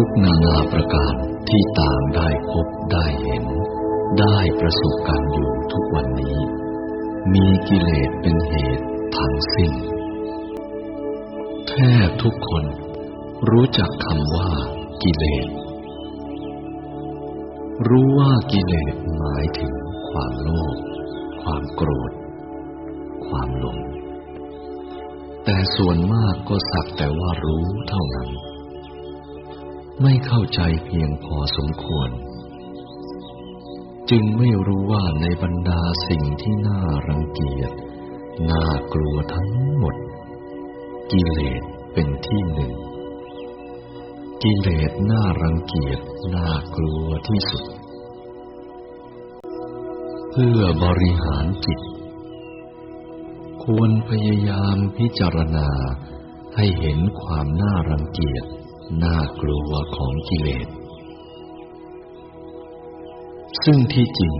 ทุกนานาประการที่ต่างได้พบได้เห็น ได้ประสบกันอยู่ทุกวันนี้ มีกิเลสเป็นเหตุทั้งสิ้น แทบทุกคนรู้จักคำว่ากิเลส รู้ว่ากิเลสหมายถึงความโลภความโกรธ ความหลงแต่ส่วนมากก็สักแต่ว่ารู้เท่านั้น ไม่เข้าใจเพียงพอสมควร จึงไม่รู้ว่าในบรรดาสิ่งที่น่ารังเกียจน่ากลัวทั้งหมด กิเลสเป็นที่หนึ่ง กิเลสน่ารังเกียจน่ากลัวที่สุด เพื่อบริหารจิต ควรพยายามพิจารณาให้เห็นความน่ารังเกียจ น่ากลัวของกิเลส ซึ่งที่จริง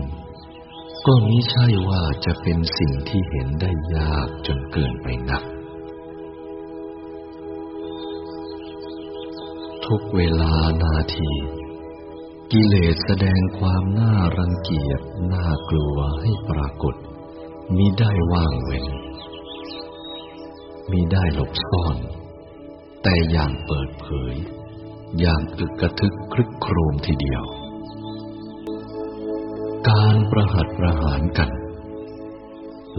ก็มิใช่ว่าจะเป็นสิ่งที่เห็นได้ยากจนเกินไปนัก ทุกเวลานาที กิเลสแสดงความน่ารังเกียจน่ากลัวให้ปรากฏมิได้ว่างเว้นมิได้หลบซ่อน แต่อย่างเปิดเผย อย่างอึกกระทึกครึกโครมทีเดียว การประหัตประหารกัน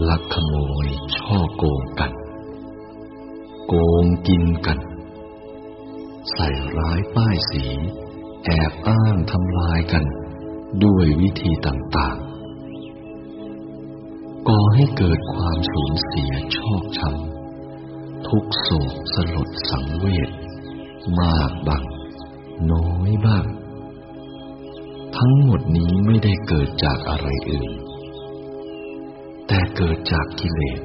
ลักขโมยช่อโกงกัน โกงกินกัน ใส่ร้ายป้ายสี แอบอ้างทำลายกัน ด้วยวิธีต่างๆ ก่อให้เกิดความสูญเสียชอกช้ำทุกโศกสลด มากบ้างน้อยบ้าง ทั้งหมดนี้ไม่ได้เกิดจากอะไรอื่น แต่เกิดจากกิเลส